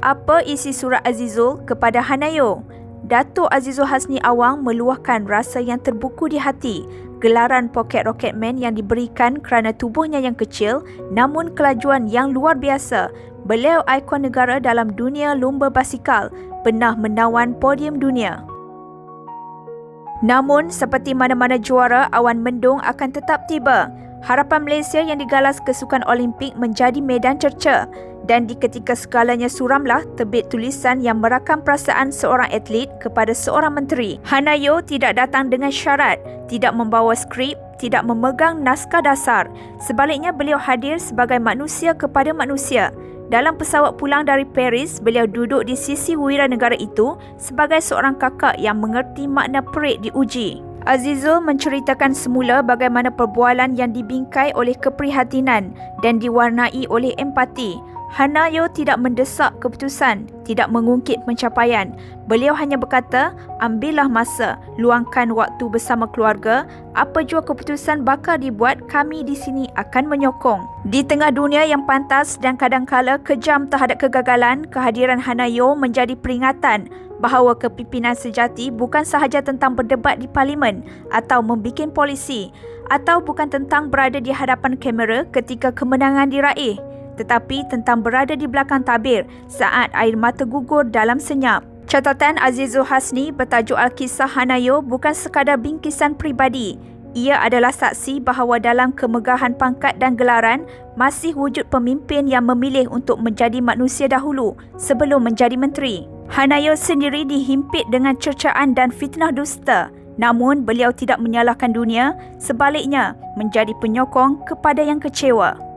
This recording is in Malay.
Apa isi surat Azizul kepada Hanayo? Datuk Azizul Hasni Awang meluahkan rasa yang terbuku di hati gelaran Pocket Rocketman yang diberikan kerana tubuhnya yang kecil namun kelajuan yang luar biasa. Beliau ikon negara dalam dunia lumba basikal, pernah menawan podium dunia. Namun, seperti mana-mana juara, awan mendung akan tetap tiba. Harapan Malaysia yang digalas ke Sukan Olimpik menjadi medan cerca dan di ketika segalanya suramlah terbit tulisan yang merakam perasaan seorang atlet kepada seorang menteri. Hanayo tidak datang dengan syarat, tidak membawa skrip, tidak memegang naskah dasar. Sebaliknya beliau hadir sebagai manusia kepada manusia. Dalam pesawat pulang dari Paris, beliau duduk di sisi wira negara itu sebagai seorang kakak yang mengerti makna perit diuji. Azizul menceritakan semula bagaimana perbualan yang dibingkai oleh keprihatinan dan diwarnai oleh empati. Hanayo tidak mendesak keputusan, tidak mengungkit pencapaian. Beliau hanya berkata, ambillah masa, luangkan waktu bersama keluarga. Apa jua keputusan bakal dibuat, kami di sini akan menyokong. Di tengah dunia yang pantas dan kadangkala kejam terhadap kegagalan, kehadiran Hanayo menjadi peringatan bahawa kepimpinan sejati bukan sahaja tentang berdebat di parlimen atau membuat polisi atau bukan tentang berada di hadapan kamera ketika kemenangan diraih tetapi tentang berada di belakang tabir saat air mata gugur dalam senyap. Catatan Azizul Hasni bertajuk Alkisah Hanayo bukan sekadar bingkisan peribadi. Ia adalah saksi bahawa dalam kemegahan pangkat dan gelaran masih wujud pemimpin yang memilih untuk menjadi manusia dahulu sebelum menjadi menteri. Hanayo sendiri dihimpit dengan cercaan dan fitnah dusta. Namun beliau tidak menyalahkan dunia, sebaliknya menjadi penyokong kepada yang kecewa.